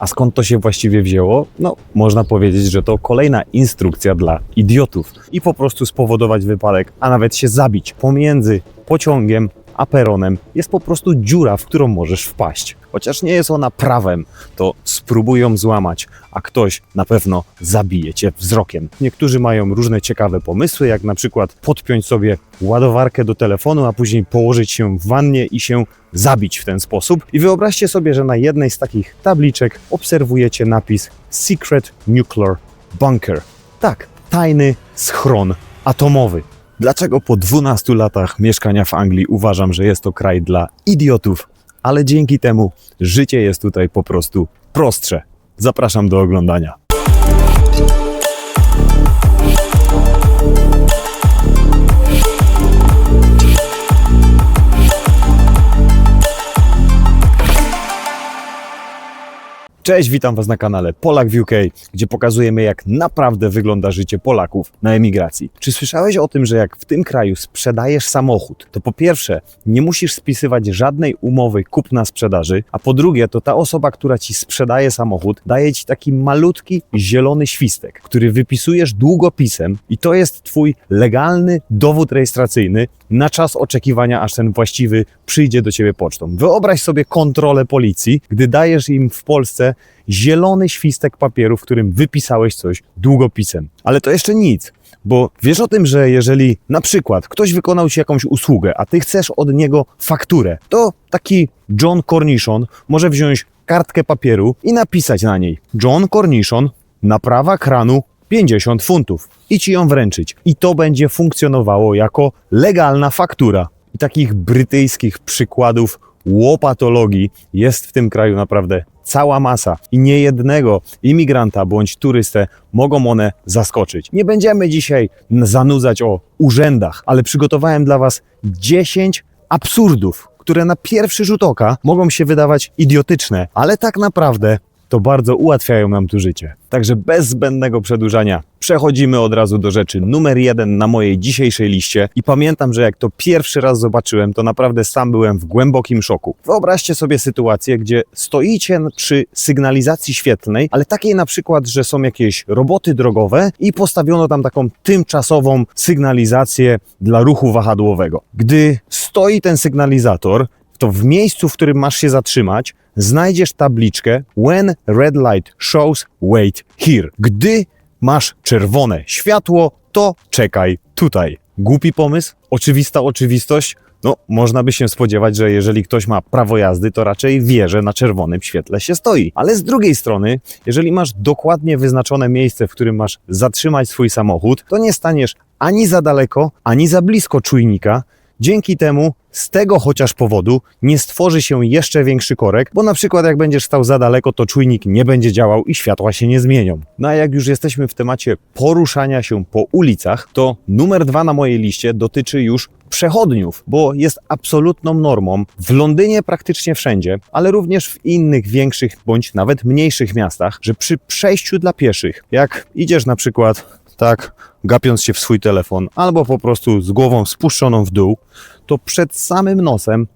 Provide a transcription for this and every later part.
A skąd to się właściwie wzięło? No, można powiedzieć, że to kolejna instrukcja dla idiotów i po prostu spowodować wypadek, a nawet się zabić pomiędzy pociągiem a peronem jest po prostu dziura, w którą możesz wpaść. Chociaż nie jest ona prawem, to spróbuj ją złamać, a ktoś na pewno zabije cię wzrokiem. Niektórzy mają różne ciekawe pomysły, jak na przykład podpiąć sobie ładowarkę do telefonu, a później położyć się w wannie i się zabić w ten sposób. I wyobraźcie sobie, że na jednej z takich tabliczek obserwujecie napis Secret Nuclear Bunker. Tak, tajny schron atomowy. Dlaczego po 12 latach mieszkania w Anglii uważam, że jest to kraj dla idiotów, ale dzięki temu życie jest tutaj po prostu prostsze. Zapraszam do oglądania. Cześć, witam Was na kanale Polak w UK, gdzie pokazujemy jak naprawdę wygląda życie Polaków na emigracji. Czy słyszałeś o tym, że jak w tym kraju sprzedajesz samochód, to po pierwsze nie musisz spisywać żadnej umowy kupna-sprzedaży, a po drugie to ta osoba, która Ci sprzedaje samochód, daje Ci taki malutki zielony świstek, który wypisujesz długopisem i to jest Twój legalny dowód rejestracyjny na czas oczekiwania, aż ten właściwy przyjdzie do Ciebie pocztą. Wyobraź sobie kontrolę policji, gdy dajesz im w Polsce zielony świstek papieru, w którym wypisałeś coś długopisem. Ale to jeszcze nic, bo wiesz o tym, że jeżeli na przykład ktoś wykonał Ci jakąś usługę, a Ty chcesz od niego fakturę, to taki John Cornishon może wziąć kartkę papieru i napisać na niej John Cornishon, naprawa kranu 50 funtów i Ci ją wręczyć. I to będzie funkcjonowało jako legalna faktura. I takich brytyjskich przykładów łopatologii jest w tym kraju naprawdę cała masa i niejednego imigranta bądź turystę mogą one zaskoczyć. Nie będziemy dzisiaj zanudzać o urzędach, ale przygotowałem dla Was 10 absurdów, które na pierwszy rzut oka mogą się wydawać idiotyczne, ale tak naprawdę to bardzo ułatwiają nam tu życie. Także bez zbędnego przedłużania przechodzimy od razu do rzeczy numer jeden na mojej dzisiejszej liście i pamiętam, że jak to pierwszy raz zobaczyłem, to naprawdę sam byłem w głębokim szoku. Wyobraźcie sobie sytuację, gdzie stoicie przy sygnalizacji świetlnej, ale takiej na przykład, że są jakieś roboty drogowe i postawiono tam taką tymczasową sygnalizację dla ruchu wahadłowego. Gdy stoi ten sygnalizator, to w miejscu, w którym masz się zatrzymać, znajdziesz tabliczkę When red light shows, wait here. Gdy masz czerwone światło, to czekaj tutaj. Głupi pomysł? Oczywista oczywistość? No, można by się spodziewać, że jeżeli ktoś ma prawo jazdy, to raczej wie, że na czerwonym świetle się stoi. Ale z drugiej strony, jeżeli masz dokładnie wyznaczone miejsce, w którym masz zatrzymać swój samochód, to nie staniesz ani za daleko, ani za blisko czujnika, Dzięki temu z tego chociaż powodu nie stworzy się jeszcze większy korek, bo na przykład jak będziesz stał za daleko, to czujnik nie będzie działał i światła się nie zmienią. No a jak już jesteśmy w temacie poruszania się po ulicach, to numer dwa na mojej liście dotyczy już przechodniów, bo jest absolutną normą w Londynie praktycznie wszędzie, ale również w innych większych bądź nawet mniejszych miastach, że przy przejściu dla pieszych, jak idziesz na przykład tak, gapiąc się w swój telefon, albo po prostu z głową spuszczoną w dół, to przed samym nosem,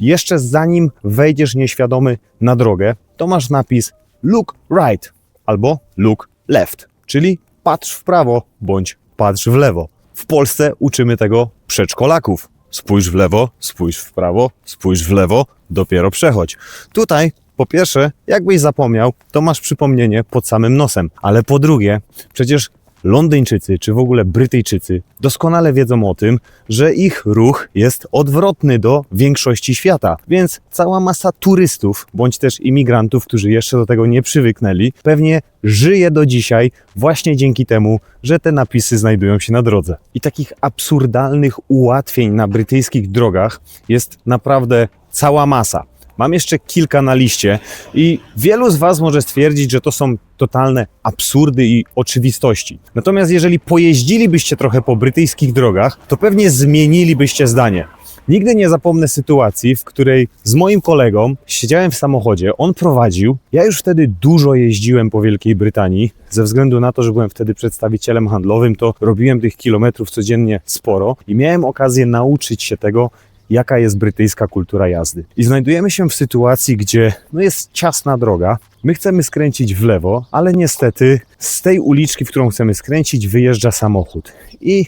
jeszcze zanim wejdziesz nieświadomy na drogę, to masz napis look right albo look left, czyli patrz w prawo bądź patrz w lewo. W Polsce uczymy tego przedszkolaków. Spójrz w lewo, spójrz w prawo, spójrz w lewo, dopiero przechodź. Tutaj po pierwsze, jakbyś zapomniał, to masz przypomnienie pod samym nosem, ale po drugie, przecież Londyńczycy czy w ogóle Brytyjczycy doskonale wiedzą o tym, że ich ruch jest odwrotny do większości świata. Więc cała masa turystów bądź też imigrantów, którzy jeszcze do tego nie przywyknęli, pewnie żyje do dzisiaj właśnie dzięki temu, że te napisy znajdują się na drodze. I takich absurdalnych ułatwień na brytyjskich drogach jest naprawdę cała masa. Mam jeszcze kilka na liście i wielu z Was może stwierdzić, że to są totalne absurdy i oczywistości. Natomiast jeżeli pojeździlibyście trochę po brytyjskich drogach, to pewnie zmienilibyście zdanie. Nigdy nie zapomnę sytuacji, w której z moim kolegą siedziałem w samochodzie, on prowadził. Ja już wtedy dużo jeździłem po Wielkiej Brytanii. Ze względu na to, że byłem wtedy przedstawicielem handlowym, to robiłem tych kilometrów codziennie sporo i miałem okazję nauczyć się tego, jaka jest brytyjska kultura jazdy. I znajdujemy się w sytuacji, gdzie no jest ciasna droga, my chcemy skręcić w lewo, ale niestety z tej uliczki, w którą chcemy skręcić, wyjeżdża samochód i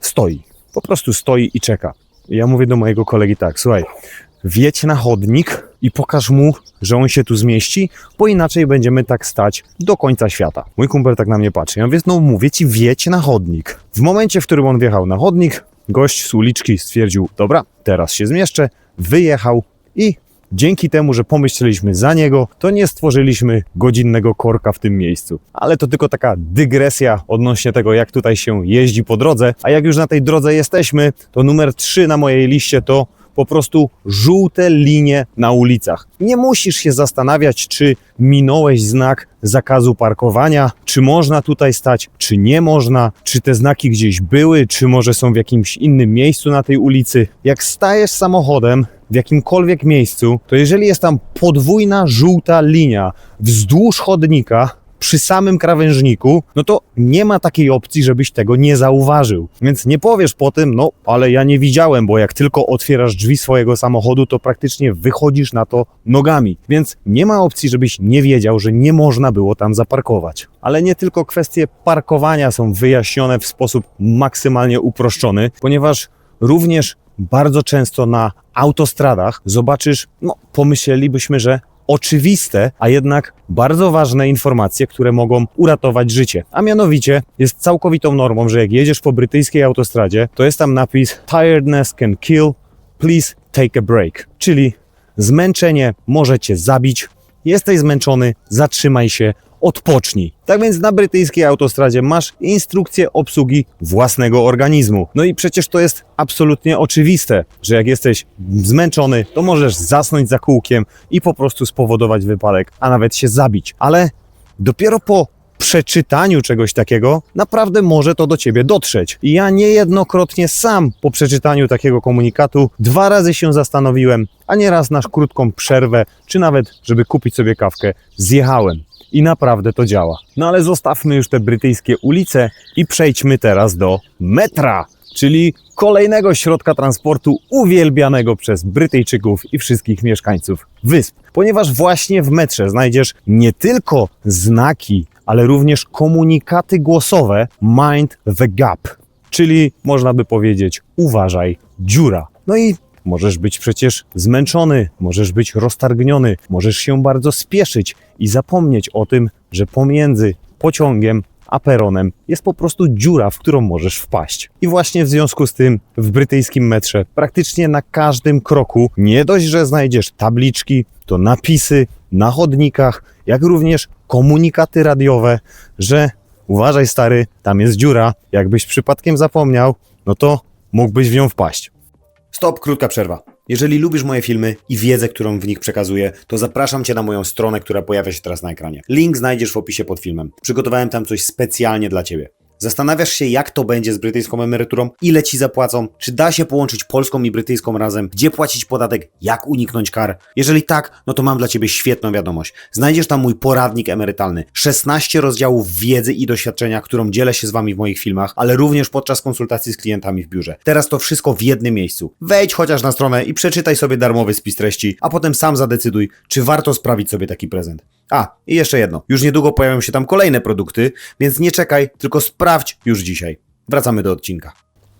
stoi. Po prostu stoi i czeka. Ja mówię do mojego kolegi tak, słuchaj, wjedź na chodnik i pokaż mu, że on się tu zmieści, bo inaczej będziemy tak stać do końca świata. Mój kumpel tak na mnie patrzy. Ja mówię, no mówię ci, wjedź na chodnik. W momencie, w którym on wjechał na chodnik, gość z uliczki stwierdził, dobra, teraz się zmieszczę, wyjechał i dzięki temu, że pomyśleliśmy za niego, to nie stworzyliśmy godzinnego korka w tym miejscu. Ale to tylko taka dygresja odnośnie tego, jak tutaj się jeździ po drodze. A jak już na tej drodze jesteśmy, to numer 3 na mojej liście to po prostu żółte linie na ulicach. Nie musisz się zastanawiać, czy minąłeś znak zakazu parkowania, czy można tutaj stać, czy nie można, czy te znaki gdzieś były, czy może są w jakimś innym miejscu na tej ulicy. Jak stajesz samochodem w jakimkolwiek miejscu, to jeżeli jest tam podwójna żółta linia wzdłuż chodnika, przy samym krawężniku, no to nie ma takiej opcji, żebyś tego nie zauważył. Więc nie powiesz po tym, no ale ja nie widziałem, bo jak tylko otwierasz drzwi swojego samochodu, to praktycznie wychodzisz na to nogami. Więc nie ma opcji, żebyś nie wiedział, że nie można było tam zaparkować. Ale nie tylko kwestie parkowania są wyjaśnione w sposób maksymalnie uproszczony, ponieważ również bardzo często na autostradach zobaczysz, no pomyślelibyśmy, że oczywiste, a jednak bardzo ważne informacje, które mogą uratować życie. A mianowicie jest całkowitą normą, że jak jedziesz po brytyjskiej autostradzie, to jest tam napis Tiredness can kill, please take a break. Czyli zmęczenie może cię zabić, jesteś zmęczony, zatrzymaj się, odpocznij. Tak więc na brytyjskiej autostradzie masz instrukcję obsługi własnego organizmu. No i przecież to jest absolutnie oczywiste, że jak jesteś zmęczony, to możesz zasnąć za kółkiem i po prostu spowodować wypadek, a nawet się zabić. Ale dopiero po przeczytaniu czegoś takiego, naprawdę może to do ciebie dotrzeć. I ja niejednokrotnie sam po przeczytaniu takiego komunikatu dwa razy się zastanowiłem, a nieraz na krótką przerwę, czy nawet, żeby kupić sobie kawkę, zjechałem. I naprawdę to działa. No ale zostawmy już te brytyjskie ulice i przejdźmy teraz do metra, czyli kolejnego środka transportu uwielbianego przez Brytyjczyków i wszystkich mieszkańców wysp. Ponieważ właśnie w metrze znajdziesz nie tylko znaki, ale również komunikaty głosowe Mind the Gap, czyli można by powiedzieć uważaj, dziura. No i Możesz być przecież zmęczony, możesz być roztargniony, możesz się bardzo spieszyć i zapomnieć o tym, że pomiędzy pociągiem a peronem jest po prostu dziura, w którą możesz wpaść. I właśnie w związku z tym w brytyjskim metrze praktycznie na każdym kroku nie dość, że znajdziesz tabliczki, to napisy na chodnikach, jak również komunikaty radiowe, że uważaj stary, tam jest dziura, jakbyś przypadkiem zapomniał, no to mógłbyś w nią wpaść. Stop, krótka przerwa. Jeżeli lubisz moje filmy i wiedzę, którą w nich przekazuję, to zapraszam Cię na moją stronę, która pojawia się teraz na ekranie. Link znajdziesz w opisie pod filmem. Przygotowałem tam coś specjalnie dla Ciebie. Zastanawiasz się, jak to będzie z brytyjską emeryturą, ile ci zapłacą, czy da się połączyć polską i brytyjską razem, gdzie płacić podatek, jak uniknąć kar. Jeżeli tak, no to mam dla ciebie świetną wiadomość. Znajdziesz tam mój poradnik emerytalny, 16 rozdziałów wiedzy i doświadczenia, którą dzielę się z wami w moich filmach, ale również podczas konsultacji z klientami w biurze. Teraz to wszystko w jednym miejscu. Wejdź chociaż na stronę i przeczytaj sobie darmowy spis treści, a potem sam zadecyduj, czy warto sprawić sobie taki prezent. A, i jeszcze jedno. Już niedługo pojawią się tam kolejne produkty, więc nie czekaj, tylko sprawdź już dzisiaj. Wracamy do odcinka.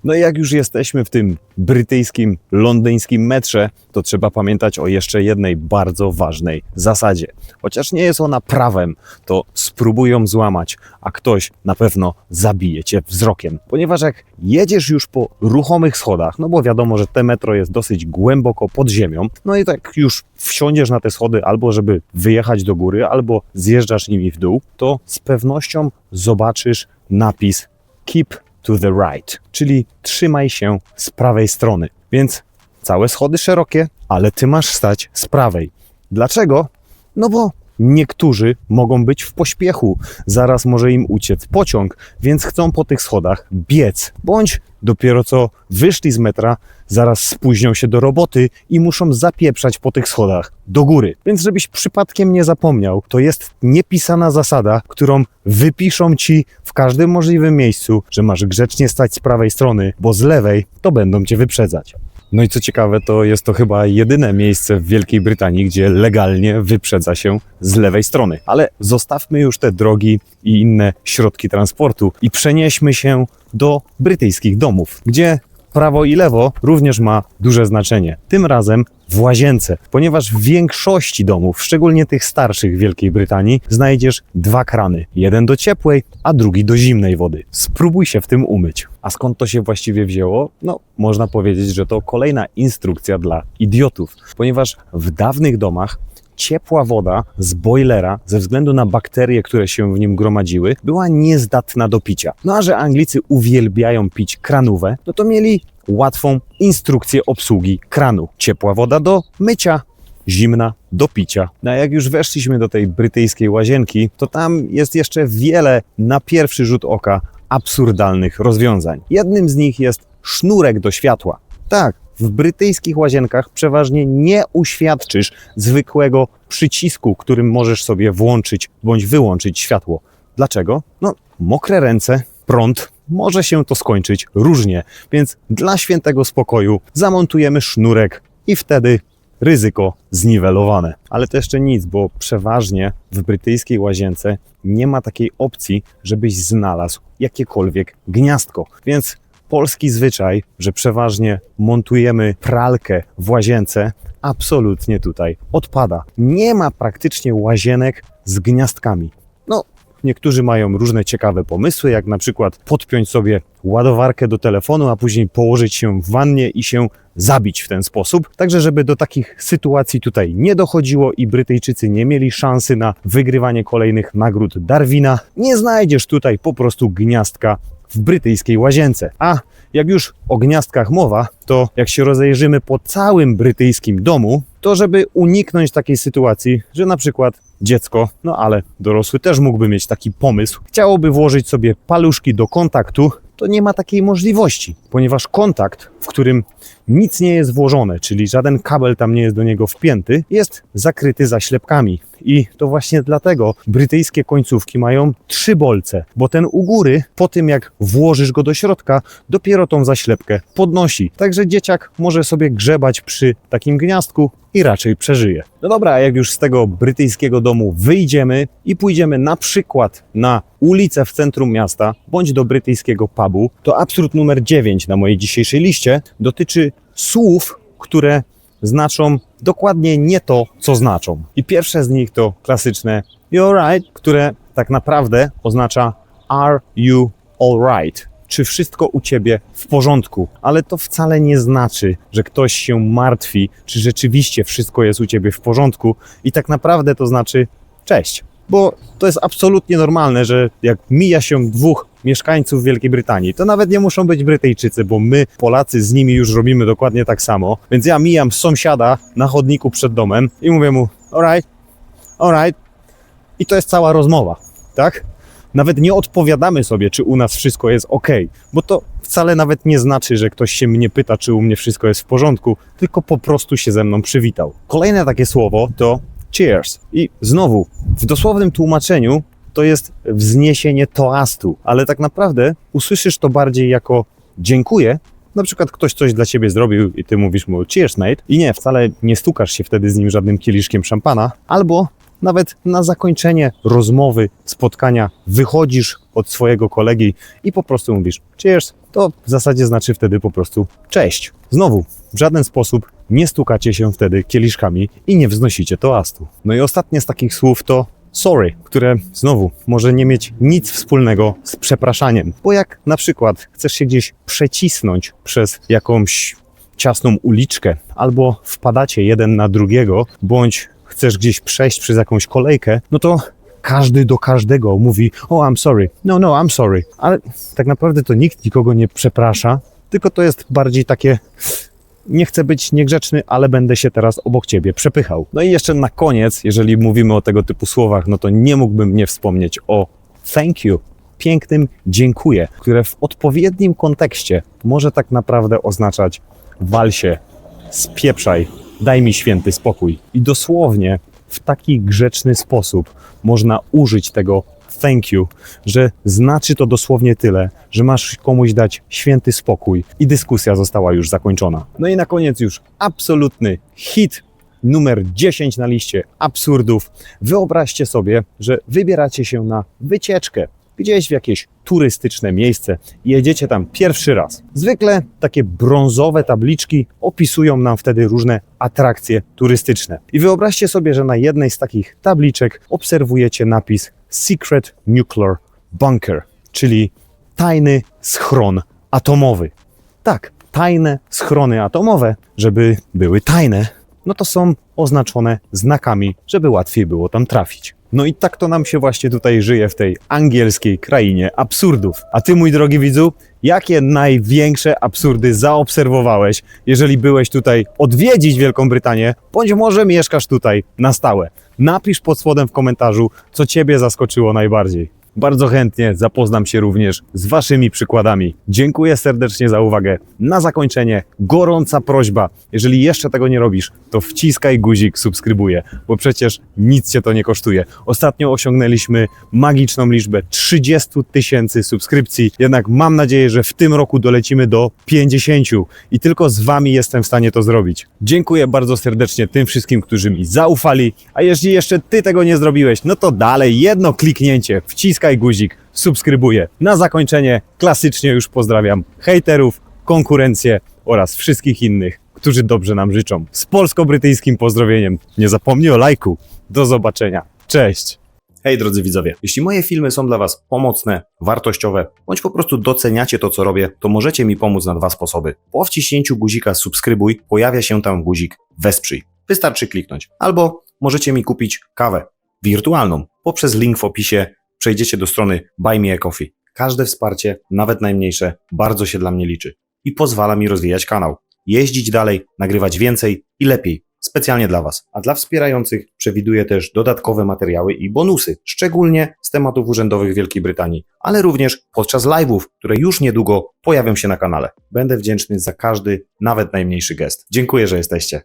No i jak już jesteśmy w tym brytyjskim, londyńskim metrze, to trzeba pamiętać o jeszcze jednej bardzo ważnej zasadzie. Chociaż nie jest ona prawem, to spróbuj ją złamać, a ktoś na pewno zabije cię wzrokiem. Ponieważ jak jedziesz już po ruchomych schodach, no bo wiadomo, że te metro jest dosyć głęboko pod ziemią, no i tak już wsiądziesz na te schody albo żeby wyjechać do góry, albo zjeżdżasz nimi w dół, to z pewnością zobaczysz napis Keep to the right, czyli trzymaj się z prawej strony. Więc całe schody szerokie, ale ty masz stać z prawej. Dlaczego? No bo niektórzy mogą być w pośpiechu, zaraz może im uciec pociąg, więc chcą po tych schodach biec, bądź dopiero co wyszli z metra, zaraz spóźnią się do roboty i muszą zapieprzać po tych schodach do góry. Więc żebyś przypadkiem nie zapomniał, to jest niepisana zasada, którą wypiszą ci w każdym możliwym miejscu, że masz grzecznie stać z prawej strony, bo z lewej to będą cię wyprzedzać. No i co ciekawe, to jest to chyba jedyne miejsce w Wielkiej Brytanii, gdzie legalnie wyprzedza się z lewej strony. Ale zostawmy już te drogi i inne środki transportu i przenieśmy się do brytyjskich domów, gdzie prawo i lewo również ma duże znaczenie. Tym razem w łazience, ponieważ w większości domów, szczególnie tych starszych w Wielkiej Brytanii, znajdziesz dwa krany. Jeden do ciepłej, a drugi do zimnej wody. Spróbuj się w tym umyć. A skąd to się właściwie wzięło? No, można powiedzieć, że to kolejna instrukcja dla idiotów, ponieważ w dawnych domach ciepła woda z boilera, ze względu na bakterie, które się w nim gromadziły, była niezdatna do picia. No a że Anglicy uwielbiają pić kranówę, no to mieli łatwą instrukcję obsługi kranu. Ciepła woda do mycia, zimna do picia. No a jak już weszliśmy do tej brytyjskiej łazienki, to tam jest jeszcze wiele na pierwszy rzut oka absurdalnych rozwiązań. Jednym z nich jest sznurek do światła. Tak, w brytyjskich łazienkach przeważnie nie uświadczysz zwykłego przycisku, którym możesz sobie włączyć bądź wyłączyć światło. Dlaczego? No, mokre ręce, prąd, może się to skończyć różnie, więc dla świętego spokoju zamontujemy sznurek i wtedy ryzyko zniwelowane. Ale to jeszcze nic, bo przeważnie w brytyjskiej łazience nie ma takiej opcji, żebyś znalazł jakiekolwiek gniazdko. Więc polski zwyczaj, że przeważnie montujemy pralkę w łazience, absolutnie tutaj odpada. Nie ma praktycznie łazienek z gniazdkami. Niektórzy mają różne ciekawe pomysły, jak na przykład podpiąć sobie ładowarkę do telefonu, a później położyć się w wannie i się zabić w ten sposób. Także, żeby do takich sytuacji tutaj nie dochodziło i Brytyjczycy nie mieli szansy na wygrywanie kolejnych nagród Darwina, nie znajdziesz tutaj po prostu gniazdka w brytyjskiej łazience. A jak już o gniazdkach mowa, to jak się rozejrzymy po całym brytyjskim domu, to żeby uniknąć takiej sytuacji, że na przykład dziecko, no ale dorosły też mógłby mieć taki pomysł, chciałoby włożyć sobie paluszki do kontaktu, to nie ma takiej możliwości, ponieważ kontakt, w którym nic nie jest włożone, czyli żaden kabel tam nie jest do niego wpięty, jest zakryty zaślepkami. I to właśnie dlatego brytyjskie końcówki mają trzy bolce, bo ten u góry, po tym jak włożysz go do środka, dopiero tą zaślepkę podnosi. Także dzieciak może sobie grzebać przy takim gniazdku i raczej przeżyje. No dobra, a jak już z tego brytyjskiego domu wyjdziemy i pójdziemy na przykład na ulicę w centrum miasta bądź do brytyjskiego pubu, to absurd numer 9 na mojej dzisiejszej liście dotyczy słów, które znaczą dokładnie nie to, co znaczą. I pierwsze z nich to klasyczne you alright, które tak naprawdę oznacza are you alright? Czy wszystko u ciebie w porządku? Ale to wcale nie znaczy, że ktoś się martwi, czy rzeczywiście wszystko jest u ciebie w porządku. I tak naprawdę to znaczy cześć. Bo to jest absolutnie normalne, że jak mija się dwóch mieszkańców Wielkiej Brytanii, to nawet nie muszą być Brytyjczycy, bo my, Polacy, z nimi już robimy dokładnie tak samo. Więc ja mijam sąsiada na chodniku przed domem i mówię mu, alright, alright. I to jest cała rozmowa, tak? Nawet nie odpowiadamy sobie, czy u nas wszystko jest ok, bo to wcale nawet nie znaczy, że ktoś się mnie pyta, czy u mnie wszystko jest w porządku, tylko po prostu się ze mną przywitał. Kolejne takie słowo to cheers. I znowu, w dosłownym tłumaczeniu to jest wzniesienie toastu, ale tak naprawdę usłyszysz to bardziej jako dziękuję. Na przykład ktoś coś dla ciebie zrobił i ty mówisz mu cheers mate i nie, wcale nie stukasz się wtedy z nim żadnym kieliszkiem szampana, albo nawet na zakończenie rozmowy, spotkania wychodzisz od swojego kolegi i po prostu mówisz cheers, to w zasadzie znaczy wtedy po prostu cześć. Znowu, w żaden sposób nie stukacie się wtedy kieliszkami i nie wznosicie toastu. No i ostatnie z takich słów to sorry, które znowu może nie mieć nic wspólnego z przepraszaniem. Bo jak na przykład chcesz się gdzieś przecisnąć przez jakąś ciasną uliczkę, albo wpadacie jeden na drugiego, bądź chcesz gdzieś przejść przez jakąś kolejkę, no to każdy do każdego mówi: Oh, I'm sorry. No, no, I'm sorry. Ale tak naprawdę to nikt nikogo nie przeprasza, tylko to jest bardziej takie. Nie chcę być niegrzeczny, ale będę się teraz obok ciebie przepychał. No i jeszcze na koniec, jeżeli mówimy o tego typu słowach, no to nie mógłbym nie wspomnieć o thank you, pięknym dziękuję, które w odpowiednim kontekście może tak naprawdę oznaczać wal się, spieprzaj, daj mi święty spokój. I dosłownie w taki grzeczny sposób można użyć tego thank you, że znaczy to dosłownie tyle, że masz komuś dać święty spokój i dyskusja została już zakończona. No i na koniec już absolutny hit numer 10 na liście absurdów. Wyobraźcie sobie, że wybieracie się na wycieczkę gdzieś w jakieś turystyczne miejsce jedziecie tam pierwszy raz. Zwykle takie brązowe tabliczki opisują nam wtedy różne atrakcje turystyczne. I wyobraźcie sobie, że na jednej z takich tabliczek obserwujecie napis Secret Nuclear Bunker, czyli tajny schron atomowy. Tak, tajne schrony atomowe, żeby były tajne, no to są oznaczone znakami, żeby łatwiej było tam trafić. No i tak to nam się właśnie tutaj żyje w tej angielskiej krainie absurdów. A ty, mój drogi widzu, jakie największe absurdy zaobserwowałeś, jeżeli byłeś tutaj odwiedzić Wielką Brytanię, bądź może mieszkasz tutaj na stałe? Napisz pod spodem w komentarzu, co ciebie zaskoczyło najbardziej. Bardzo chętnie zapoznam się również z Waszymi przykładami. Dziękuję serdecznie za uwagę. Na zakończenie gorąca prośba. Jeżeli jeszcze tego nie robisz, to wciskaj guzik subskrybuję, bo przecież nic Cię to nie kosztuje. Ostatnio osiągnęliśmy magiczną liczbę 30 tysięcy subskrypcji, jednak mam nadzieję, że w tym roku dolecimy do 50 i tylko z Wami jestem w stanie to zrobić. Dziękuję bardzo serdecznie tym wszystkim, którzy mi zaufali, a jeśli jeszcze Ty tego nie zrobiłeś, no to dalej jedno kliknięcie, wciskaj guzik, subskrybuję. Na zakończenie klasycznie już pozdrawiam hejterów, konkurencję oraz wszystkich innych, którzy dobrze nam życzą. Z polsko-brytyjskim pozdrowieniem. Nie zapomnij o lajku. Do zobaczenia. Cześć! Hej drodzy widzowie, jeśli moje filmy są dla Was pomocne, wartościowe, bądź po prostu doceniacie to, co robię, to możecie mi pomóc na dwa sposoby. Po wciśnięciu guzika subskrybuj pojawia się tam guzik wesprzyj. Wystarczy kliknąć. Albo możecie mi kupić kawę wirtualną. Poprzez link w opisie przejdziecie do strony Buy Me a Coffee. Każde wsparcie, nawet najmniejsze, bardzo się dla mnie liczy i pozwala mi rozwijać kanał, jeździć dalej, nagrywać więcej i lepiej, specjalnie dla Was. A dla wspierających przewiduję też dodatkowe materiały i bonusy, szczególnie z tematów urzędowych Wielkiej Brytanii, ale również podczas live'ów, które już niedługo pojawią się na kanale. Będę wdzięczny za każdy, nawet najmniejszy gest. Dziękuję, że jesteście.